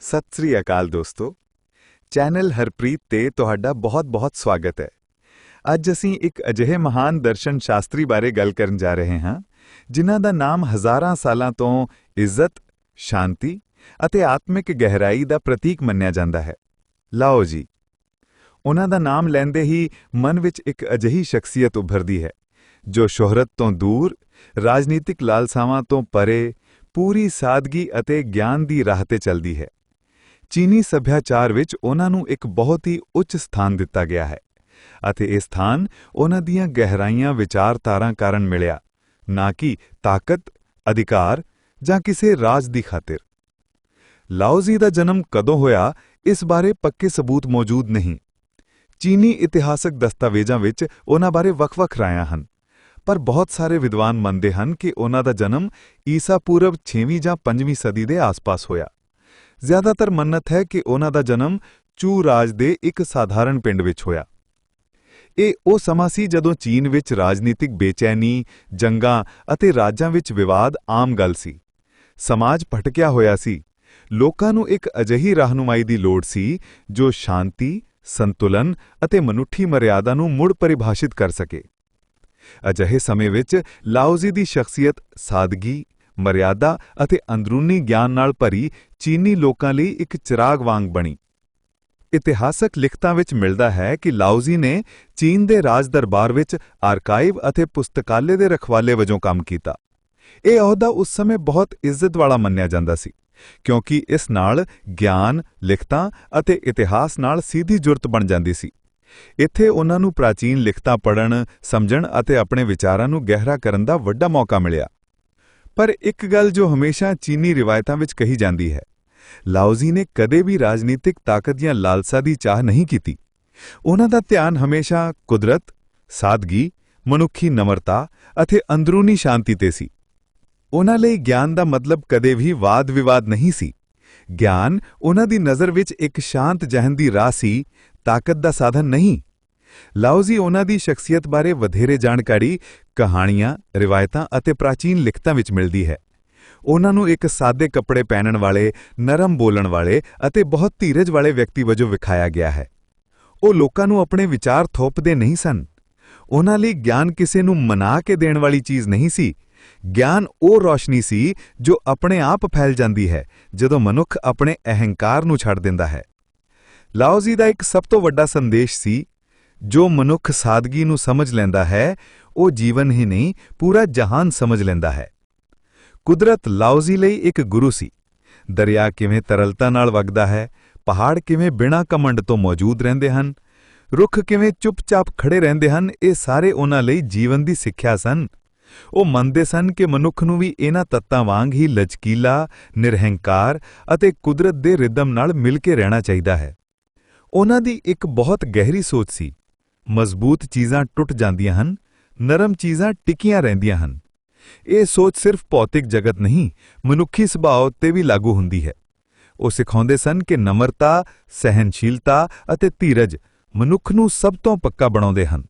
ਸਤਿ ਸ੍ਰੀ ਅਕਾਲ ਦੋਸਤੋ। ਚੈਨਲ ਹਰਪ੍ਰੀਤ ਤੇ ਤੁਹਾਡਾ ਬਹੁਤ-ਬਹੁਤ ਸਵਾਗਤ ਹੈ। ਅੱਜ ਅਸੀਂ ਇੱਕ ਅਜਿਹੇ ਮਹਾਨ ਦਰਸ਼ਨ ਸ਼ਾਸਤਰੀ ਬਾਰੇ ਗੱਲ ਕਰਨ ਜਾ ਰਹੇ ਹਾਂ, ਜਿਨ੍ਹਾਂ ਦਾ ਨਾਮ ਹਜ਼ਾਰਾਂ ਸਾਲਾਂ ਤੋਂ ਇੱਜ਼ਤ, ਸ਼ਾਂਤੀ ਅਤੇ ਆਤਮਿਕ ਗਹਿਰਾਈ ਦਾ ਪ੍ਰਤੀਕ ਮੰਨਿਆ ਜਾਂਦਾ ਹੈ। ਲਾਓ ਜੀ। ਉਹਨਾਂ ਦਾ ਨਾਮ ਲੈਂਦੇ ਹੀ ਮਨ ਵਿੱਚ ਇੱਕ ਅਜਿਹੀ ਸ਼ਖਸੀਅਤ ਉੱਭਰਦੀ ਹੈ, ਜੋ ਸ਼ੋਹਰਤ ਤੋਂ ਦੂਰ, ਰਾਜਨੀਤਿਕ ਲਾਲਸਾਵਾਂ ਤੋਂ ਪਰੇ, ਪੂਰੀ ਸਾਦਗੀ ਅਤੇ ਗਿਆਨ ਦੀ ਰਾਹ ਤੇ ਚੱਲਦੀ ਹੈ। ਚੀਨੀ ਸੱਭਿਆਚਾਰ ਵਿੱਚ ਉਹਨਾਂ ਨੂੰ ਇੱਕ ਬਹੁਤ ਹੀ ਉੱਚ ਸਥਾਨ ਦਿੱਤਾ ਗਿਆ ਹੈ ਅਤੇ ਇਹ ਸਥਾਨ ਉਹਨਾਂ ਦੀਆਂ ਗਹਿਰਾਈਆਂ ਵਿਚਾਰਧਾਰਾਂ ਕਾਰਨ ਮਿਲਿਆ, ਨਾ ਕਿ ਤਾਕਤ, ਅਧਿਕਾਰ ਜਾਂ ਕਿਸੇ ਰਾਜ ਦੀ ਖਾਤਰ। ਲਾਓਜ਼ੀ ਦਾ ਜਨਮ ਕਦੋਂ ਹੋਇਆ, ਇਸ ਬਾਰੇ ਪੱਕੇ ਸਬੂਤ ਮੌਜੂਦ ਨਹੀਂ। ਚੀਨੀ ਇਤਿਹਾਸਕ ਦਸਤਾਵੇਜ਼ਾਂ ਵਿੱਚ ਉਹਨਾਂ ਬਾਰੇ ਵੱਖ-ਵੱਖ ਰਾਇਆਂ ਹਨ, ਪਰ ਬਹੁਤ ਸਾਰੇ ਵਿਦਵਾਨ ਮੰਨਦੇ ਹਨ ਕਿ ਉਹਨਾਂ ਦਾ ਜਨਮ ਈਸਾ ਪੂਰਬ 6ਵੀਂ ਜਾਂ 5ਵੀਂ ਸਦੀ ਦੇ ਆਸ-ਪਾਸ ਹੋਇਆ। ਜ਼ਿਆਦਾਤਰ ਮੰਨਤ ਹੈ ਕਿ ਉਹਨਾਂ ਦਾ ਜਨਮ ਚੂ ਰਾਜ ਦੇ ਇੱਕ ਸਾਧਾਰਨ ਪਿੰਡ ਵਿੱਚ ਹੋਇਆ। ਇਹ ਉਹ ਸਮਾਂ ਸੀ ਜਦੋਂ ਚੀਨ ਵਿੱਚ ਰਾਜਨੀਤਿਕ ਬੇਚੈਨੀ, ਜੰਗਾਂ ਅਤੇ ਰਾਜਾਂ ਵਿੱਚ ਵਿਵਾਦ ਆਮ ਗੱਲ ਸੀ। ਸਮਾਜ ਭਟਕਿਆ ਹੋਇਆ ਸੀ। ਲੋਕਾਂ ਨੂੰ ਇੱਕ ਅਜਿਹੀ ਰਹਿਨੁਮਾਈ ਦੀ ਲੋੜ ਸੀ ਜੋ ਸ਼ਾਂਤੀ, ਸੰਤੁਲਨ ਅਤੇ ਮਨੁੱਖੀ ਮਰਿਆਦਾ ਨੂੰ ਮੁੜ ਪਰਿਭਾਸ਼ਿਤ ਕਰ ਸਕੇ। ਅਜਿਹੇ ਸਮੇਂ ਵਿੱਚ ਲਾਓਜ਼ੀ ਦੀ ਸ਼ਖਸੀਅਤ ਸਾਦਗੀ ਮਰਿਆਦਾ ਅਤੇ ਅੰਦਰੂਨੀ ਗਿਆਨ ਨਾਲ ਭਰੀ ਚੀਨੀ ਲੋਕਾਂ ਲਈ ਇੱਕ ਚਿਰਾਗ ਵਾਂਗ ਬਣੀ। ਇਤਿਹਾਸਕ ਲਿਖਤਾਂ ਵਿੱਚ ਮਿਲਦਾ ਹੈ ਕਿ ਲਾਓਜ਼ੀ ਨੇ ਚੀਨ ਦੇ ਰਾਜ ਦਰਬਾਰ ਵਿੱਚ ਆਰਕਾਈਵ ਅਤੇ ਪੁਸਤਕਾਲੇ ਦੇ ਰਖਵਾਲੇ ਵਜੋਂ ਕੰਮ ਕੀਤਾ। ਇਹ ਅਹੁਦਾ ਉਸ ਸਮੇਂ ਬਹੁਤ ਇੱਜ਼ਤ ਵਾਲਾ ਮੰਨਿਆ ਜਾਂਦਾ ਸੀ, ਕਿਉਂਕਿ ਇਸ ਨਾਲ ਗਿਆਨ, ਲਿਖਤਾਂ ਅਤੇ ਇਤਿਹਾਸ ਨਾਲ ਸਿੱਧੀ ਜੁਰਤ ਬਣ ਜਾਂਦੀ ਸੀ। ਇੱਥੇ ਉਹਨਾਂ ਨੂੰ ਪ੍ਰਾਚੀਨ ਲਿਖਤਾਂ ਪੜ੍ਹਨ, ਸਮਝਣ ਅਤੇ ਆਪਣੇ ਵਿਚਾਰਾਂ ਨੂੰ ਗਹਿਰਾ ਕਰਨ ਦਾ ਵੱਡਾ ਮੌਕਾ ਮਿਲਿਆ। ਪਰ ਇੱਕ ਗੱਲ ਜੋ ਹਮੇਸ਼ਾ ਚੀਨੀ ਰਿਵਾਇਤਾਂ ਵਿੱਚ ਕਹੀ ਜਾਂਦੀ ਹੈ, ਲਾਓਜ਼ੀ ਨੇ ਕਦੇ ਵੀ ਰਾਜਨੀਤਿਕ ਤਾਕਤ ਜਾਂ ਲਾਲਸਾ ਦੀ ਚਾਹ ਨਹੀਂ ਕੀਤੀ। ਉਹਨਾਂ ਦਾ ਧਿਆਨ ਹਮੇਸ਼ਾ ਕੁਦਰਤ, ਸਾਦਗੀ, ਮਨੁੱਖੀ ਨਮਰਤਾ ਅਤੇ ਅੰਦਰੂਨੀ ਸ਼ਾਂਤੀ ਤੇ ਸੀ। ਉਹਨਾਂ ਲਈ ਗਿਆਨ ਦਾ ਮਤਲਬ ਕਦੇ ਵੀ ਵਾਦ-ਵਿਵਾਦ ਨਹੀਂ ਸੀ। ਗਿਆਨ ਉਹਨਾਂ ਦੀ ਨਜ਼ਰ ਵਿੱਚ ਇੱਕ ਸ਼ਾਂਤ ਜਹਨ ਦੀ ਰਾਹ ਸੀ, ਤਾਕਤ ਦਾ ਸਾਧਨ ਨਹੀਂ। ਲਾਓਜ਼ੀ ਉਹਨਾਂ ਦੀ ਸ਼ਖਸੀਅਤ ਬਾਰੇ ਵਧੇਰੇ ਜਾਣਕਾਰੀ, ਕਹਾਣੀਆਂ, ਰਿਵਾਇਤਾਂ ਅਤੇ ਪ੍ਰਾਚੀਨ ਲਿਖਤਾਂ ਵਿੱਚ ਮਿਲਦੀ ਹੈ। ਉਹਨਾਂ ਨੂੰ ਇੱਕ ਸਾਦੇ ਕੱਪੜੇ ਪਹਿਨਣ ਵਾਲੇ, ਨਰਮ ਬੋਲਣ ਵਾਲੇ ਅਤੇ ਬਹੁਤ ਧੀਰਜ ਵਾਲੇ ਵਿਅਕਤੀ ਵਜੋਂ ਵਿਖਾਇਆ ਗਿਆ ਹੈ। ਉਹ ਲੋਕਾਂ ਨੂੰ ਆਪਣੇ ਵਿਚਾਰ ਥੋਪਦੇ ਨਹੀਂ ਸਨ। ਉਹਨਾਂ ਲਈ ਗਿਆਨ ਕਿਸੇ ਨੂੰ ਮਨਾ ਕੇ ਦੇਣ ਵਾਲੀ ਚੀਜ਼ ਨਹੀਂ ਸੀ। ਗਿਆਨ ਉਹ ਰੋਸ਼ਨੀ ਸੀ ਜੋ ਆਪਣੇ ਆਪ ਫੈਲ ਜਾਂਦੀ ਹੈ, ਜਦੋਂ ਮਨੁੱਖ ਆਪਣੇ ਅਹੰਕਾਰ ਨੂੰ ਛੱਡ ਦਿੰਦਾ ਹੈ। ਲਾਓਜ਼ੀ ਦਾ ਇੱਕ ਸਭ ਤੋਂ ਵੱਡਾ ਸੰਦੇਸ਼ ਸੀ ਜੋ ਮਨੁੱਖ ਸਾਦਗੀ ਨੂੰ ਸਮਝ ਲੈਂਦਾ ਹੈ, ਉਹ ਜੀਵਨ ਹੀ ਨਹੀਂ, ਪੂਰਾ ਜਹਾਨ ਸਮਝ ਲੈਂਦਾ ਹੈ। ਕੁਦਰਤ ਲਾਓਜ਼ੀ ਲਈ ਇੱਕ ਗੁਰੂ ਸੀ। ਦਰਿਆ ਕਿਵੇਂ ਤਰਲਤਾ ਨਾਲ ਵਗਦਾ ਹੈ, ਪਹਾੜ ਕਿਵੇਂ ਬਿਨਾਂ ਕਮੰਡ ਤੋਂ ਮੌਜੂਦ ਰਹਿੰਦੇ ਹਨ, ਰੁੱਖ ਕਿਵੇਂ ਚੁੱਪਚਾਪ ਖੜੇ ਰਹਿੰਦੇ ਹਨ, ਇਹ ਸਾਰੇ ਉਹਨਾਂ ਲਈ ਜੀਵਨ ਦੀ ਸਿੱਖਿਆ ਸਨ। ਉਹ ਮੰਨਦੇ ਸਨ ਕਿ ਮਨੁੱਖ ਨੂੰ ਵੀ ਇਹਨਾਂ ਤੱਤਾਂ ਵਾਂਗ ਹੀ ਲਚਕੀਲਾ, ਨਿਰਹੰਕਾਰ ਅਤੇ ਕੁਦਰਤ ਦੇ ਰਿਦਮ ਨਾਲ ਮਿਲ ਕੇ ਰਹਿਣਾ ਚਾਹੀਦਾ ਹੈ। ਉਹਨਾਂ ਦੀ ਇੱਕ ਬਹੁਤ ਗਹਿਰੀ ਸੋਚ ਸੀ। ਮਜ਼ਬੂਤ ਚੀਜ਼ਾਂ ਟੁੱਟ ਜਾਂਦੀਆਂ ਹਨ, ਨਰਮ ਚੀਜ਼ਾਂ ਟਿਕੀਆਂ ਰਹਿੰਦੀਆਂ ਹਨ। ਇਹ ਸੋਚ ਸਿਰਫ ਭੌਤਿਕ ਜਗਤ ਨਹੀਂ, ਮਨੁੱਖੀ ਸੁਭਾਅ ਉੱਤੇ ਵੀ ਲਾਗੂ ਹੁੰਦੀ ਹੈ। ਉਹ ਸਿਖਾਉਂਦੇ ਸਨ ਕਿ ਨਮਰਤਾ ਸਹਿਨਸ਼ੀਲਤਾ ਅਤੇ ਧੀਰਜ ਮਨੁੱਖ ਨੂੰ ਸਭ ਤੋਂ ਪੱਕਾ ਬਣਾਉਂਦੇ ਹਨ।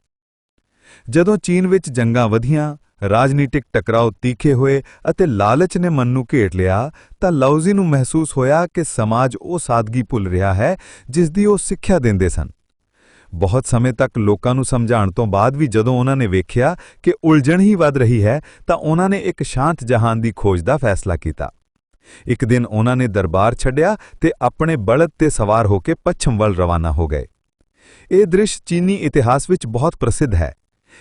ਜਦੋਂ ਚੀਨ ਵਿੱਚ ਜੰਗਾਂ ਵਧੀਆਂ, ਰਾਜਨੀਤਿਕ ਟਕਰਾਓ ਤੀਖੇ ਹੋਏ ਅਤੇ ਲਾਲਚ ਨੇ ਮਨ ਨੂੰ ਘੇਟ ਲਿਆ, ਤਾਂ ਲਾਓਜ਼ੀ ਨੂੰ ਮਹਿਸੂਸ ਹੋਇਆ ਕਿ ਸਮਾਜ ਉਹ ਸਾਦਗੀ ਭੁੱਲ ਰਿਹਾ ਹੈ ਜਿਸ ਦੀ ਉਹ ਸਿੱਖਿਆ ਦਿੰਦੇ ਸਨ। ਬਹੁਤ ਸਮੇਂ ਤੱਕ ਲੋਕਾਂ ਨੂੰ ਸਮਝਾਉਣ ਤੋਂ ਬਾਅਦ ਵੀ ਜਦੋਂ ਉਹਨਾਂ ਨੇ ਵੇਖਿਆ ਕਿ ਉਲਝਣ ਹੀ ਵੱਧ ਰਹੀ ਹੈ, ਤਾਂ ਉਹਨਾਂ ਨੇ ਇੱਕ ਸ਼ਾਂਤ ਜਹਾਨ ਦੀ ਖੋਜ ਦਾ ਫੈਸਲਾ ਕੀਤਾ। ਇੱਕ ਦਿਨ ਉਹਨਾਂ ਨੇ ਦਰਬਾਰ ਛੱਡਿਆ ਤੇ ਆਪਣੇ ਬਲਦ ਤੇ ਸਵਾਰ ਹੋ ਕੇ ਪੱਛਮ ਵੱਲ ਰਵਾਨਾ ਹੋ ਗਏ। ਇਹ ਦ੍ਰਿਸ਼ ਚੀਨੀ ਇਤਿਹਾਸ ਵਿੱਚ ਬਹੁਤ ਪ੍ਰਸਿੱਧ ਹੈ।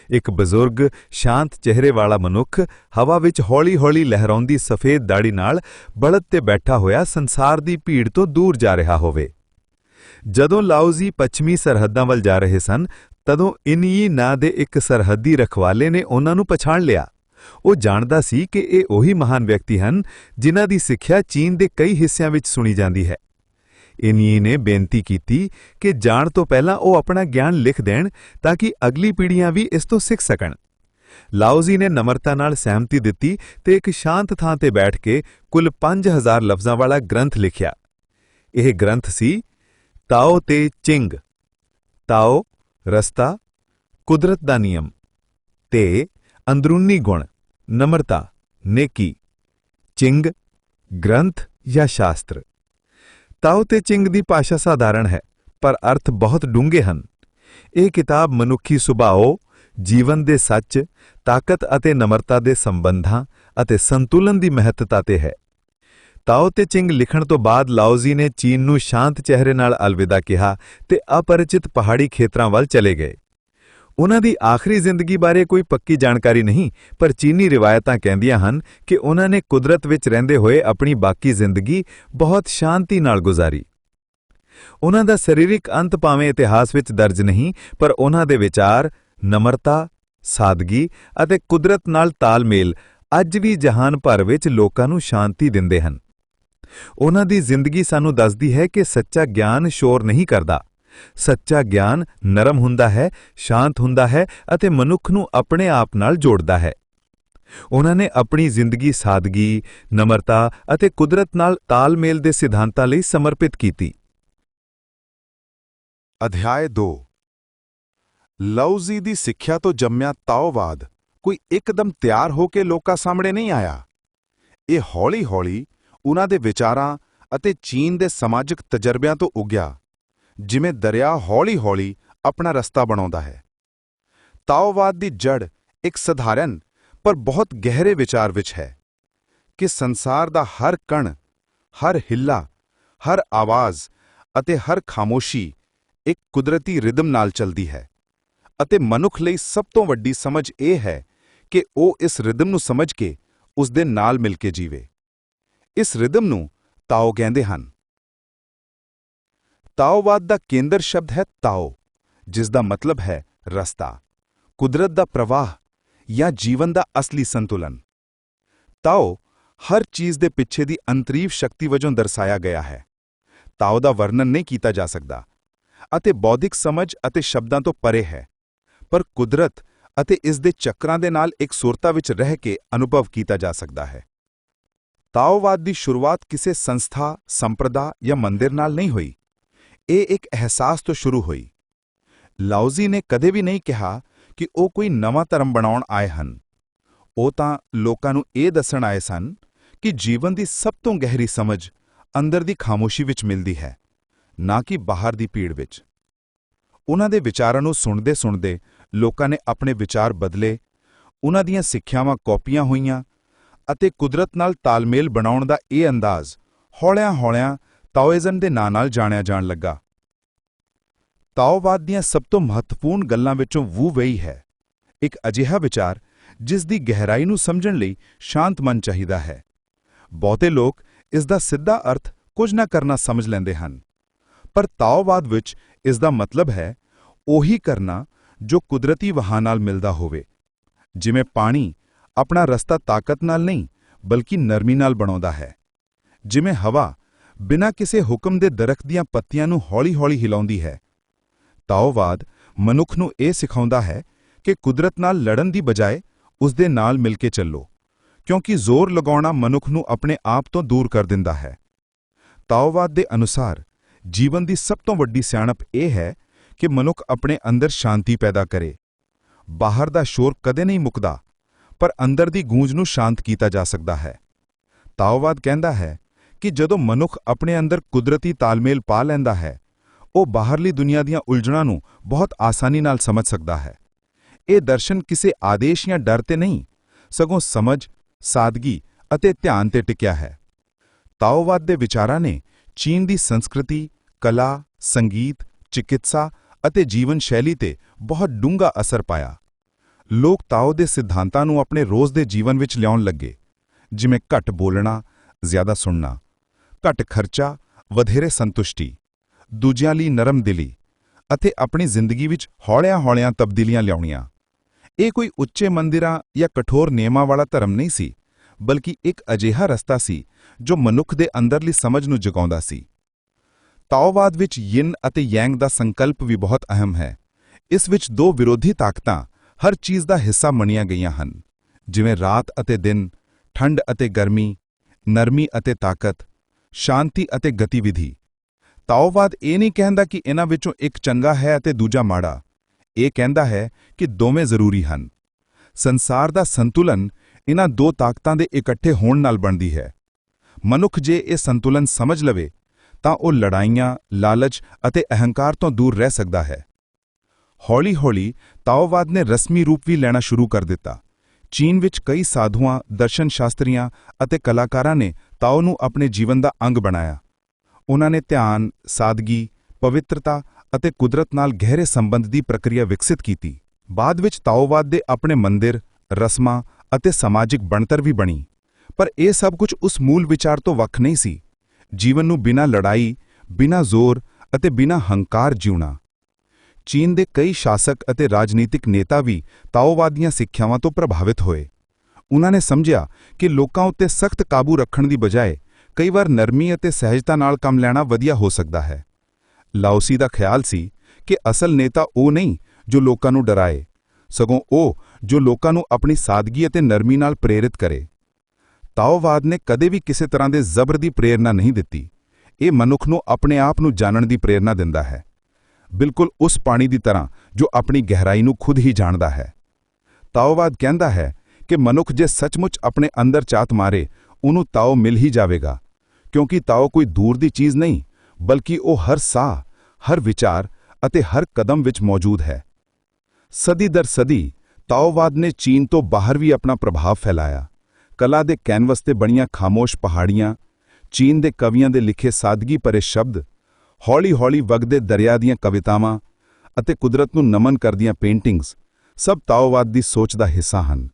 ਇੱਕ ਬਜ਼ੁਰਗ, ਸ਼ਾਂਤ ਚਿਹਰੇ ਵਾਲਾ ਮਨੁੱਖ ਹਵਾ ਵਿੱਚ ਹੌਲੀ-ਹੌਲੀ ਲਹਿਰਾਉਂਦੀ ਸਫੇਦ ਦਾੜੀ ਨਾਲ ਬਲਦ ਤੇ ਬੈਠਾ ਹੋਇਆ ਸੰਸਾਰ ਦੀ ਭੀੜ ਤੋਂ ਦੂਰ ਜਾ ਰਿਹਾ ਹੋਵੇ। ਜਦੋਂ ਲਾਓਜ਼ੀ ਪੱਛਮੀ ਸਰਹੱਦਾਂ ਵੱਲ ਜਾ ਰਹੇ ਸਨ, ਤਦੋਂ ਇਨਈ ਨਾਂ ਦੇ ਇੱਕ ਸਰਹੱਦੀ ਰਖਵਾਲੇ ਨੇ ਉਹਨਾਂ ਨੂੰ ਪਛਾਣ ਲਿਆ। ਉਹ ਜਾਣਦਾ ਸੀ ਕਿ ਇਹ ਉਹੀ ਮਹਾਨ ਵਿਅਕਤੀ ਹਨ ਜਿਨ੍ਹਾਂ ਦੀ ਸਿੱਖਿਆ ਚੀਨ ਦੇ ਕਈ ਹਿੱਸਿਆਂ ਵਿੱਚ ਸੁਣੀ ਜਾਂਦੀ ਹੈ। ਇਨਈ ਨੇ ਬੇਨਤੀ ਕੀਤੀ ਕਿ ਜਾਣ ਤੋਂ ਪਹਿਲਾਂ ਉਹ ਆਪਣਾ ਗਿਆਨ ਲਿਖ ਦੇਣ ਤਾਂ ਕਿ ਅਗਲੀ ਪੀੜ੍ਹੀਆਂ ਵੀ ਇਸ ਤੋਂ ਸਿੱਖ ਸਕਣ। ਲਾਓਜ਼ੀ ਨੇ ਨਮਰਤਾ ਨਾਲ ਸਹਿਮਤੀ ਦਿੱਤੀ ਤੇ ਇੱਕ ਸ਼ਾਂਤ ਥਾਂ ਤੇ ਬੈਠ ਕੇ ਕੁੱਲ 5000 ਲਫ਼ਜ਼ਾਂ ਵਾਲਾ ਗ੍ਰੰਥ ਲਿਖਿਆ। ਇਹ ਗ੍ਰੰਥ ਸੀ ਤਾਓ ਤੇ ਚਿੰਗ ਤਾਓ ਰਸਤਾ ਕੁਦਰਤ ਦਾ ਨਿਯਮ ਤੇ ਅੰਦਰੂਨੀ ਗੁਣ ਨਮਰਤਾ ਨੇਕੀ ਚਿੰਗ ਗ੍ਰੰਥ ਜਾਂ ਸ਼ਾਸਤਰ ਤਾਓ ਤੇ ਚਿੰਗ ਦੀ ਭਾਸ਼ਾ ਸਾਧਾਰਣ ਹੈ ਪਰ ਅਰਥ ਬਹੁਤ ਡੂੰਘੇ ਹਨ ਇਹ ਕਿਤਾਬ ਮਨੁੱਖੀ ਸੁਭਾਅ ਜੀਵਨ ਦੇ ਸੱਚ ਤਾਕਤ ਅਤੇ ਨਮਰਤਾ ਦੇ ਸੰਬੰਧਾਂ ਅਤੇ ਸੰਤੁਲਨ ਦੀ ਮਹੱਤਤਾ ਤੇ ਹੈ ਤਾਓ ਤੇ ਚਿੰਗ ਲਿਖਣ ਤੋਂ ਬਾਅਦ ਲਾਓਜ਼ੀ ਨੇ ਚੀਨ ਨੂੰ ਸ਼ਾਂਤ ਚਿਹਰੇ ਨਾਲ ਅਲਵਿਦਾ ਕਿਹਾ ਤੇ ਅਪਰਿਚਿਤ ਪਹਾੜੀ ਖੇਤਰਾਂ ਵੱਲ ਚਲੇ ਗਏ। ਉਹਨਾਂ ਦੀ ਆਖਰੀ ਜ਼ਿੰਦਗੀ ਬਾਰੇ ਕੋਈ ਪੱਕੀ ਜਾਣਕਾਰੀ ਨਹੀਂ, ਪਰ ਚੀਨੀ ਰਿਵਾਇਤਾਂ ਕਹਿੰਦੀਆਂ ਹਨ ਕਿ ਉਹਨਾਂ ਨੇ ਕੁਦਰਤ ਵਿੱਚ ਰਹਿੰਦੇ ਹੋਏ ਆਪਣੀ ਬਾਕੀ ਜ਼ਿੰਦਗੀ ਬਹੁਤ ਸ਼ਾਂਤੀ ਨਾਲ ਗੁਜ਼ਾਰੀ। ਉਹਨਾਂ ਦਾ ਸਰੀਰਕ ਅੰਤ ਭਾਵੇਂ ਇਤਿਹਾਸ ਵਿੱਚ ਦਰਜ ਨਹੀਂ, ਪਰ ਉਹਨਾਂ ਦੇ ਵਿਚਾਰ, ਨਮਰਤਾ, ਸਾਦਗੀ ਅਤੇ ਕੁਦਰਤ ਨਾਲ ਤਾਲਮੇਲ ਅੱਜ ਵੀ ਜਹਾਨ ਭਰ ਵਿੱਚ ਲੋਕਾਂ ਨੂੰ ਸ਼ਾਂਤੀ ਦਿੰਦੇ ਹਨ। ਉਹਨਾਂ ਦੀ ਜ਼ਿੰਦਗੀ ਸਾਨੂੰ ਦੱਸਦੀ ਹੈ ਕਿ ਸੱਚਾ ਗਿਆਨ ਸ਼ੋਰ ਨਹੀਂ ਕਰਦਾ। ਸੱਚਾ ਗਿਆਨ ਨਰਮ ਹੁੰਦਾ ਹੈ, ਸ਼ਾਂਤ ਹੁੰਦਾ ਹੈ ਅਤੇ ਮਨੁੱਖ ਨੂੰ ਆਪਣੇ ਆਪ ਨਾਲ ਜੋੜਦਾ ਹੈ। ਉਹਨਾਂ ਨੇ ਆਪਣੀ ਜ਼ਿੰਦਗੀ ਸਾਦਗੀ, ਨਮਰਤਾ ਅਤੇ ਕੁਦਰਤ ਨਾਲ ਤਾਲਮੇਲ ਦੇ ਸਿਧਾਂਤਾਂ ਲਈ ਸਮਰਪਿਤ ਕੀਤੀ। ਅਧਿਆਇ 2 ਲਊਜ਼ੀ ਦੀ ਸਿੱਖਿਆ ਤੋਂ ਜੰਮਿਆ ਤਾਓਵਾਦ ਕੋਈ ਇੱਕਦਮ ਤਿਆਰ ਹੋ ਕੇ ਲੋਕਾਂ ਸਾਹਮਣੇ ਨਹੀਂ ਆਇਆ। ਇਹ ਹੌਲੀ-ਹੌਲੀ ਉਹਨਾਂ ਦੇ ਵਿਚਾਰਾਂ ਅਤੇ ਚੀਨ ਦੇ ਸਮਾਜਿਕ ਤਜਰਬਿਆਂ ਤੋਂ ਉਗਿਆ, ਜਿਵੇਂ ਦਰਿਆ ਹੌਲੀ-ਹੌਲੀ ਆਪਣਾ ਰਸਤਾ ਬਣਾਉਂਦਾ ਹੈ। ਤਾਓਵਾਦ ਦੀ ਜੜ ਇੱਕ ਸਧਾਰਨ ਪਰ ਬਹੁਤ ਗਹਿਰੇ ਵਿਚਾਰ ਵਿੱਚ ਹੈ ਕਿ ਸੰਸਾਰ ਦਾ ਹਰ ਕਣ, ਹਰ ਹਿੱਲਾ, ਹਰ ਆਵਾਜ਼ ਅਤੇ ਹਰ ਖਾਮੋਸ਼ੀ ਇੱਕ ਕੁਦਰਤੀ ਰਿਦਮ ਨਾਲ ਚੱਲਦੀ ਹੈ ਅਤੇ ਮਨੁੱਖ ਲਈ ਸਭ ਤੋਂ ਵੱਡੀ ਸਮਝ ਇਹ ਹੈ ਕਿ ਉਹ ਇਸ ਰਿਦਮ ਨੂੰ ਸਮਝ ਕੇ ਉਸ ਦੇ ਨਾਲ ਮਿਲ ਕੇ ਜੀਵੇ। ਇਸ ਰਿਦਮ ਨੂੰ ਤਾਓ ਕਹਿੰਦੇ ਹਨ। ਤਾਓਵਾਦ ਦਾ ਕੇਂਦਰ ਸ਼ਬਦ ਹੈ ਤਾਓ, ਜਿਸ ਦਾ ਮਤਲਬ ਹੈ ਰਸਤਾ, ਕੁਦਰਤ ਦਾ ਪ੍ਰਵਾਹ ਜਾਂ ਜੀਵਨ ਦਾ ਅਸਲੀ ਸੰਤੁਲਨ। ਤਾਓ ਹਰ ਚੀਜ਼ ਦੇ ਪਿੱਛੇ ਦੀ ਅੰਤਰੀਵ ਸ਼ਕਤੀ ਵਜੋਂ ਦਰਸਾਇਆ ਗਿਆ ਹੈ। ਤਾਓ ਦਾ ਵਰਣਨ ਨਹੀਂ ਕੀਤਾ ਜਾ ਸਕਦਾ ਅਤੇ ਬੌਧਿਕ ਸਮਝ ਅਤੇ ਸ਼ਬਦਾਂ ਤੋਂ ਪਰੇ ਹੈ, ਪਰ ਕੁਦਰਤ ਅਤੇ ਇਸ ਦੇ ਚੱਕਰਾਂ ਦੇ ਨਾਲ ਇੱਕ ਸੁਰਤਾ ਵਿੱਚ ਰਹਿ ਕੇ ਅਨੁਭਵ ਕੀਤਾ ਜਾ ਸਕਦਾ ਹੈ। ਤਾਓਵਾਦ ਦੀ ਸ਼ੁਰੂਆਤ ਕਿਸੇ ਸੰਸਥਾ, ਸੰਪਰਦਾ ਜਾਂ ਮੰਦਿਰ ਨਾਲ ਨਹੀਂ ਹੋਈ। ਇਹ ਇੱਕ ਅਹਿਸਾਸ ਤੋਂ ਸ਼ੁਰੂ ਹੋਈ। ਲਾਓਜ਼ੀ ਨੇ ਕਦੇ ਵੀ ਨਹੀਂ ਕਿਹਾ ਕਿ ਉਹ ਕੋਈ ਨਵਾਂ ਧਰਮ ਬਣਾਉਣ ਆਏ ਹਨ। ਉਹ ਤਾਂ ਲੋਕਾਂ ਨੂੰ ਇਹ ਦੱਸਣ ਆਏ ਸਨ ਕਿ ਜੀਵਨ ਦੀ ਸਭ ਤੋਂ ਗਹਿਰੀ ਸਮਝ ਅੰਦਰ ਦੀ ਖਾਮੋਸ਼ੀ ਵਿੱਚ ਮਿਲਦੀ ਹੈ, ਨਾ ਕਿ ਬਾਹਰ ਦੀ ਭੀੜ ਵਿੱਚ। ਉਹਨਾਂ ਦੇ ਵਿਚਾਰਾਂ ਨੂੰ ਸੁਣਦੇ ਸੁਣਦੇ ਲੋਕਾਂ ਨੇ ਆਪਣੇ ਵਿਚਾਰ ਬਦਲੇ, ਉਹਨਾਂ ਦੀਆਂ ਸਿੱਖਿਆਵਾਂ ਕਾਪੀਆਂ ਹੋਈਆਂ ਅਤੇ ਕੁਦਰਤ ਨਾਲ ਤਾਲਮੇਲ ਬਣਾਉਣ ਦਾ ਇਹ ਅੰਦਾਜ਼ ਹੌਲਿਆਂ-ਹੌਲਿਆਂ ਤਾਓਇਜ਼ਮ ਦੇ ਨਾਂ ਨਾਲ ਜਾਣਿਆ ਜਾਣ ਲੱਗਾ। ਤਾਓਵਾਦ ਦੀਆਂ ਸਭ ਤੋਂ ਮਹੱਤਵਪੂਰਨ ਗੱਲਾਂ ਵਿੱਚੋਂ ਵੂ ਵਈ ਹੈ। ਇੱਕ ਅਜਿਹਾ ਵਿਚਾਰ ਜਿਸ ਦੀ ਗਹਿਰਾਈ ਨੂੰ ਸਮਝਣ ਲਈ ਸ਼ਾਂਤ ਮਨ ਚਾਹੀਦਾ ਹੈ। ਬਹੁਤੇ ਲੋਕ ਇਸ ਦਾ ਸਿੱਧਾ ਅਰਥ ਕੁਝ ਨਾ ਕਰਨਾ ਸਮਝ ਲੈਂਦੇ ਹਨ। ਪਰ ਤਾਓਵਾਦ ਵਿੱਚ ਇਸ ਦਾ ਮਤਲਬ ਹੈ ਉਹੀ ਕਰਨਾ ਜੋ ਕੁਦਰਤੀ ਵਹਾਅ ਨਾਲ ਮਿਲਦਾ ਹੋਵੇ। ਜਿਵੇਂ ਪਾਣੀ ਆਪਣਾ ਰਸਤਾ ਤਾਕਤ ਨਾਲ ਨਹੀਂ, ਬਲਕਿ ਨਰਮੀ ਨਾਲ ਬਣਾਉਂਦਾ ਹੈ। ਜਿਵੇਂ ਹਵਾ ਬਿਨਾਂ ਕਿਸੇ ਹੁਕਮ ਦੇ ਦਰਖਤ ਦੀਆਂ ਪੱਤੀਆਂ ਨੂੰ ਹੌਲੀ-ਹੌਲੀ ਹਿਲਾਉਂਦੀ ਹੈ, ਤਾਓਵਾਦ ਮਨੁੱਖ ਨੂੰ ਇਹ ਸਿਖਾਉਂਦਾ ਹੈ ਕਿ ਕੁਦਰਤ ਨਾਲ ਲੜਨ ਦੀ ਬਜਾਏ ਉਸ ਦੇ ਨਾਲ ਮਿਲ ਕੇ ਚੱਲੋ, ਕਿਉਂਕਿ ਜ਼ੋਰ ਲਗਾਉਣਾ ਮਨੁੱਖ ਨੂੰ ਆਪਣੇ ਆਪ ਤੋਂ ਦੂਰ ਕਰ ਦਿੰਦਾ ਹੈ। ਤਾਓਵਾਦ ਦੇ ਅਨੁਸਾਰ ਜੀਵਨ ਦੀ ਸਭ ਤੋਂ ਵੱਡੀ ਸਿਆਣਪ ਇਹ ਹੈ ਕਿ ਮਨੁੱਖ ਆਪਣੇ ਅੰਦਰ ਸ਼ਾਂਤੀ ਪੈਦਾ ਕਰੇ। ਬਾਹਰ ਦਾ ਸ਼ੋਰ ਕਦੇ ਨਹੀਂ ਮੁੱਕਦਾ ਪਰ ਅੰਦਰ ਦੀ ਗੂੰਜ ਨੂੰ ਸ਼ਾਂਤ ਕੀਤਾ ਜਾ ਸਕਦਾ ਹੈ। ਤਾਓਵਾਦ ਕਹਿੰਦਾ ਹੈ ਕਿ ਜਦੋਂ ਮਨੁੱਖ ਆਪਣੇ ਅੰਦਰ ਕੁਦਰਤੀ ਤਾਲਮੇਲ ਪਾ ਲੈਂਦਾ ਹੈ, ਉਹ ਬਾਹਰਲੀ ਦੁਨੀਆ ਦੀਆਂ ਉਲਝਣਾਂ ਨੂੰ ਬਹੁਤ ਆਸਾਨੀ ਨਾਲ ਸਮਝ ਸਕਦਾ ਹੈ। ਇਹ ਦਰਸ਼ਨ ਕਿਸੇ ਆਦੇਸ਼ ਜਾਂ ਡਰ ਤੇ ਨਹੀਂ, ਸਗੋਂ ਸਮਝ, ਸਾਦਗੀ ਅਤੇ ਧਿਆਨ ਤੇ ਟਿਕਿਆ ਹੈ। ਤਾਓਵਾਦ ਦੇ ਵਿਚਾਰਾਂ ਨੇ ਚੀਨ ਦੀ ਸੰਸਕ੍ਰਿਤੀ, ਕਲਾ, ਸੰਗੀਤ, ਚਿਕਿਤਸਾ ਅਤੇ ਜੀਵਨ ਸ਼ੈਲੀ ਤੇ ਬਹੁਤ ਡੂੰਘਾ ਅਸਰ ਪਾਇਆ। ਲੋਕ ਤਾਓ ਦੇ ਸਿਧਾਂਤਾਂ ਨੂੰ ਆਪਣੇ ਰੋਜ਼ ਦੇ ਜੀਵਨ ਵਿੱਚ ਲਿਆਉਣ ਲੱਗੇ। ਜਿਵੇਂ ਘੱਟ ਬੋਲਣਾ, ਜ਼ਿਆਦਾ ਸੁਣਨਾ, ਘੱਟ ਖਰਚਾ, ਵਧੇਰੇ ਸੰਤੁਸ਼ਟੀ, ਦੂਜਿਆਂ ਲਈ ਨਰਮ ਦਿਲੀ ਅਤੇ ਆਪਣੀ ਜ਼ਿੰਦਗੀ ਵਿੱਚ ਹੌਲਿਆਂ-ਹੌਲਿਆਂ ਤਬਦੀਲੀਆਂ ਲਿਆਉਣੀਆਂ। ਇਹ ਕੋਈ ਉੱਚੇ ਮੰਦਿਰਾਂ ਜਾਂ ਕਠੋਰ ਨਿਯਮਾਂ ਵਾਲਾ ਧਰਮ ਨਹੀਂ ਸੀ, ਬਲਕਿ ਇੱਕ ਅਜਿਹਾ ਰਸਤਾ ਸੀ ਜੋ ਮਨੁੱਖ ਦੇ ਅੰਦਰਲੀ ਸਮਝ ਨੂੰ ਜਗਾਉਂਦਾ ਸੀ। ਤਾਓਵਾਦ ਵਿੱਚ ਯਿਨ ਅਤੇ ਯੈਂਗ ਦਾ ਸੰਕਲਪ ਵੀ ਬਹੁਤ ਅਹਿਮ ਹੈ। ਇਸ ਵਿੱਚ ਦੋ ਵਿਰੋਧੀ ਤਾਕਤਾਂ ਹਰ ਚੀਜ਼ ਦਾ ਹਿੱਸਾ ਮੰਨੀਆਂ ਗਈਆਂ ਹਨ। ਜਿਵੇਂ ਰਾਤ ਅਤੇ ਦਿਨ, ਠੰਡ ਅਤੇ ਗਰਮੀ, ਨਰਮੀ ਅਤੇ ਤਾਕਤ, ਸ਼ਾਂਤੀ ਅਤੇ ਗਤੀਵਿਧੀ। ਤਾਓਵਾਦ ਇਹ ਨਹੀਂ ਕਹਿੰਦਾ ਕਿ ਇਹਨਾਂ ਵਿੱਚੋਂ ਇੱਕ ਚੰਗਾ ਹੈ ਅਤੇ ਦੂਜਾ ਮਾੜਾ। ਇਹ ਕਹਿੰਦਾ ਹੈ ਕਿ ਦੋਵੇਂ ਜ਼ਰੂਰੀ ਹਨ। ਸੰਸਾਰ ਦਾ ਸੰਤੁਲਨ ਇਹਨਾਂ ਦੋ ਤਾਕਤਾਂ ਦੇ ਇਕੱਠੇ ਹੋਣ ਨਾਲ ਬਣਦੀ ਹੈ। ਮਨੁੱਖ ਜੇ ਇਹ ਸੰਤੁਲਨ ਸਮਝ ਲਵੇ, ਤਾਂ ਉਹ ਲੜਾਈਆਂ, ਲਾਲਚ ਅਤੇ ਅਹੰਕਾਰ ਤੋਂ ਦੂਰ ਰਹਿ ਸਕਦਾ ਹੈ। ਹੌਲੀ-ਹੌਲੀ ਤਾਓਵਾਦ ਨੇ ਰਸਮੀ ਰੂਪ ਵੀ ਲੈਣਾ ਸ਼ੁਰੂ ਕਰ ਦਿੱਤਾ। ਚੀਨ ਵਿੱਚ ਕਈ ਸਾਧੂਆਂ, ਦਰਸ਼ਨ ਸ਼ਾਸਤਰੀਆਂ ਅਤੇ ਕਲਾਕਾਰਾਂ ਨੇ ਤਾਓ ਨੂੰ ਆਪਣੇ ਜੀਵਨ ਦਾ ਅੰਗ ਬਣਾਇਆ। ਉਹਨਾਂ ਨੇ ਧਿਆਨ, ਸਾਦਗੀ, ਪਵਿੱਤਰਤਾ ਅਤੇ ਕੁਦਰਤ ਨਾਲ ਗਹਿਰੇ ਸੰਬੰਧ ਦੀ ਪ੍ਰਕਿਰਿਆ ਵਿਕਸਿਤ ਕੀਤੀ। ਬਾਅਦ ਵਿੱਚ ਤਾਓਵਾਦ ਦੇ ਆਪਣੇ ਮੰਦਿਰ, ਰਸਮਾਂ ਅਤੇ ਸਮਾਜਿਕ ਬਣਤਰ ਵੀ ਬਣੀ। ਪਰ ਇਹ ਸਭ ਕੁਝ ਉਸ ਮੂਲ ਵਿਚਾਰ ਤੋਂ ਵੱਖ ਨਹੀਂ ਸੀ। ਜੀਵਨ ਨੂੰ ਬਿਨਾਂ ਲੜਾਈ, ਬਿਨਾਂ ਜ਼ੋਰ ਅਤੇ ਬਿਨਾਂ ਹੰਕਾਰ ਜਿਉਣਾ। ਚੀਨ ਦੇ ਕਈ ਸ਼ਾਸਕ ਅਤੇ ਰਾਜਨੀਤਿਕ ਨੇਤਾ ਵੀ ਤਾਓਵਾਦੀਆਂ ਸਿੱਖਿਆਵਾਂ ਤੋਂ ਪ੍ਰਭਾਵਿਤ ਹੋਏ। ਉਹਨਾਂ ਨੇ ਸਮਝਿਆ ਕਿ ਲੋਕਾਂ ਉੱਤੇ ਸਖਤ ਕਾਬੂ ਰੱਖਣ ਦੀ ਬਜਾਏ ਕਈ ਵਾਰ ਨਰਮੀ ਅਤੇ ਸਹਿਜਤਾ ਨਾਲ ਕੰਮ ਲੈਣਾ ਵਧੀਆ ਹੋ ਸਕਦਾ ਹੈ। ਲਾਓਸੀ ਦਾ ਖਿਆਲ ਸੀ ਕਿ ਅਸਲ ਨੇਤਾ ਉਹ ਨਹੀਂ ਜੋ ਲੋਕਾਂ ਨੂੰ ਡਰਾਏ, ਸਗੋਂ ਉਹ ਜੋ ਲੋਕਾਂ ਨੂੰ ਆਪਣੀ ਸਾਦਗੀ ਅਤੇ ਨਰਮੀ ਨਾਲ ਪ੍ਰੇਰਿਤ ਕਰੇ। ਤਾਓਵਾਦ ਨੇ ਕਦੇ ਵੀ ਕਿਸੇ ਤਰ੍ਹਾਂ ਦੇ ਜ਼ਬਰ ਦੀ ਪ੍ਰੇਰਣਾ ਨਹੀਂ ਦਿੱਤੀ। ਇਹ ਮਨੁੱਖ ਨੂੰ ਆਪਣੇ ਆਪ ਨੂੰ ਜਾਣਨ ਦੀ ਪ੍ਰੇਰਣਾ ਦਿੰਦਾ ਹੈ। ਬਿਲਕੁਲ ਉਸ ਪਾਣੀ ਦੀ ਤਰ੍ਹਾਂ ਜੋ ਆਪਣੀ ਗਹਿਰਾਈ ਨੂੰ ਖੁਦ ਹੀ ਜਾਣਦਾ ਹੈ। ਤਾਓਵਾਦ ਕਹਿੰਦਾ ਹੈ ਕਿ ਮਨੁੱਖ ਜੇ ਸੱਚਮੁੱਚ ਆਪਣੇ ਅੰਦਰ ਚਾਤ ਮਾਰੇ, ਉਹਨੂੰ ਤਾਓ ਮਿਲ ਹੀ ਜਾਵੇਗਾ। ਕਿਉਂਕਿ ਤਾਓ ਕੋਈ ਦੂਰ ਦੀ ਚੀਜ਼ ਨਹੀਂ, ਬਲਕਿ ਉਹ ਹਰ ਸਾਹ, ਹਰ ਵਿਚਾਰ ਅਤੇ ਹਰ ਕਦਮ ਵਿੱਚ ਮੌਜੂਦ ਹੈ। ਸਦੀ ਦਰ ਸਦੀ ਤਾਓਵਾਦ ਨੇ ਚੀਨ ਤੋਂ ਬਾਹਰ ਵੀ ਆਪਣਾ ਪ੍ਰਭਾਵ ਫੈਲਾਇਆ। ਕਲਾ ਦੇ ਕੈਨਵਸ ਤੇ ਬਣੀਆਂ ਖਾਮੋਸ਼ ਪਹਾੜੀਆਂ, ਚੀਨ ਦੇ ਕਵੀਆਂ ਦੇ ਲਿਖੇ ਸਾਦਗੀ ਭਰੇ ਸ਼ਬਦ ਹੌਲੀ-ਹੌਲੀ ਵਗਦੇ ਦਰਿਆ ਦੀਆਂ ਕਵਿਤਾਵਾਂ ਅਤੇ ਕੁਦਰਤ ਨੂੰ ਨਮਨ ਕਰਦੀਆਂ ਪੇਂਟਿੰਗਸ ਸਭ ਤਾਓਵਾਦ ਦੀ ਸੋਚ ਦਾ ਹਿੱਸਾ ਹਨ।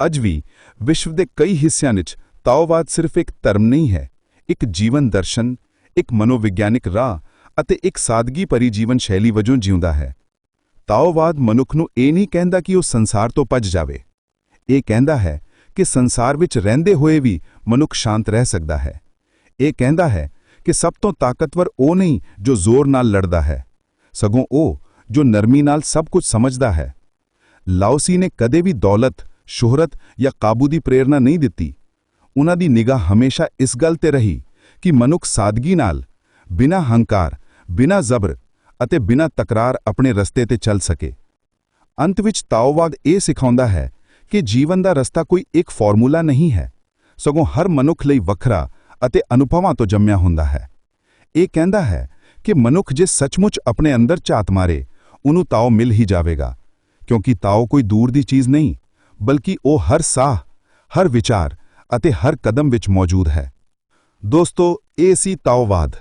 ਅੱਜ ਵੀ ਵਿਸ਼ਵ ਦੇ ਕਈ ਹਿੱਸਿਆਂ ਵਿੱਚ ਤਾਓਵਾਦ ਸਿਰਫ ਇੱਕ ਧਰਮ ਨਹੀਂ ਹੈ, ਇੱਕ ਜੀਵਨ ਦਰਸ਼ਨ, ਇੱਕ ਮਨੋਵਿਗਿਆਨਿਕ ਰਾਹ ਅਤੇ ਇੱਕ ਸਾਦਗੀ ਭਰੀ ਜੀਵਨ ਸ਼ੈਲੀ ਵਜੋਂ ਜਿਉਂਦਾ ਹੈ। ਤਾਓਵਾਦ ਮਨੁੱਖ ਨੂੰ ਇਹ ਨਹੀਂ ਕਹਿੰਦਾ ਕਿ ਉਹ ਸੰਸਾਰ ਤੋਂ ਭੱਜ ਜਾਵੇ। ਇਹ ਕਹਿੰਦਾ ਹੈ ਕਿ ਸੰਸਾਰ ਵਿੱਚ ਰਹਿੰਦੇ ਹੋਏ ਵੀ ਮਨੁੱਖ ਸ਼ਾਂਤ ਰਹਿ ਸਕਦਾ ਹੈ। ਇਹ ਕਹਿੰਦਾ ਹੈ ਕਿ ਸਭ ਤੋਂ ਤਾਕਤਵਰ ਉਹ ਨਹੀਂ ਜੋ ਜ਼ੋਰ ਨਾਲ ਲੜਦਾ ਹੈ। ਸਗੋਂ ਉਹ ਜੋ ਨਰਮੀ ਨਾਲ ਸਭ ਕੁਝ ਸਮਝਦਾ ਹੈ। ਲਾਓਸੀ ਨੇ ਕਦੇ ਵੀ ਦੌਲਤ, ਸ਼ੋਹਰਤ ਜਾਂ ਕਾਬੂ ਦੀ ਪ੍ਰੇਰਣਾ ਨਹੀਂ ਦਿੱਤੀ। ਉਹਨਾਂ ਦੀ ਨਿਗਾਹ ਹਮੇਸ਼ਾ ਇਸ ਗੱਲ ਤੇ ਰਹੀ ਕਿ ਮਨੁੱਖ ਸਾਦਗੀ ਨਾਲ, ਬਿਨਾਂ ਹੰਕਾਰ, ਬਿਨਾਂ ਜ਼ਬਰ ਅਤੇ ਬਿਨਾਂ ਤਕਰਾਰ ਆਪਣੇ ਰਸਤੇ ਤੇ ਚੱਲ ਸਕੇ। ਅੰਤ ਵਿੱਚ ਤਾਓਵਾਦ ਇਹ ਸਿਖਾਉਂਦਾ ਹੈ ਕਿ ਜੀਵਨ ਦਾ ਰਸਤਾ ਕੋਈ ਇੱਕ ਫਾਰਮੂਲਾ ਨਹੀਂ ਹੈ। ਸਗੋਂ ਹਰ ਮਨੁੱਖ ਲਈ ਵੱਖਰਾ ਅਤੇ ਅਨੁਭਵਾਂ ਤੋਂ ਜੰਮਿਆ ਹੁੰਦਾ ਹੈ। ਇਹ ਕਹਿੰਦਾ ਹੈ ਕਿ ਮਨੁੱਖ ਜੇ ਸੱਚਮੁੱਚ ਆਪਣੇ ਅੰਦਰ ਝਾਤ ਮਾਰੇ, ਉਹਨੂੰ ਤਾਓ ਮਿਲ ਹੀ ਜਾਵੇਗਾ, ਕਿਉਂਕਿ ਤਾਓ ਕੋਈ ਦੂਰ ਦੀ ਚੀਜ਼ ਨਹੀਂ, ਬਲਕਿ ਉਹ ਹਰ ਸਾਹ, ਹਰ ਵਿਚਾਰ ਅਤੇ ਹਰ ਕਦਮ ਵਿੱਚ ਮੌਜੂਦ ਹੈ। ਦੋਸਤੋ, ਇਹ ਸੀ ਤਾਓਵਾਦ।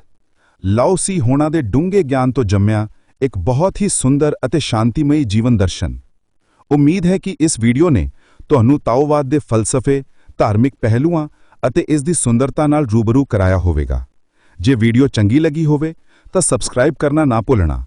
ਲਾਓਸੀ ਹੋਣਾ ਦੇ ਡੂੰਘੇ ਗਿਆਨ ਤੋਂ ਜੰਮਿਆ ਇੱਕ ਬਹੁਤ ਹੀ ਸੁੰਦਰ ਅਤੇ ਸ਼ਾਂਤੀਮਈ ਜੀਵਨ ਦਰਸ਼ਨ। ਉਮੀਦ ਹੈ ਕਿ ਇਸ ਵੀਡੀਓ ਨੇ ਤੁਹਾਨੂੰ ਤਾਓਵਾਦ ਦੇ ਫਲਸਫੇ, ਧਾਰਮਿਕ ਪਹਿਲੂਆਂ ਅਤੇ ਇਸ ਦੀ ਸੁੰਦਰਤਾ ਨਾਲ ਰੂਬਰੂ ਕਰਾਇਆ ਹੋਵੇਗਾ। ਜੇ ਵੀਡੀਓ ਚੰਗੀ ਲੱਗੀ ਹੋਵੇ ਤਾਂ ਸਬਸਕ੍ਰਾਈਬ ਕਰਨਾ ਨਾ ਭੁੱਲਣਾ।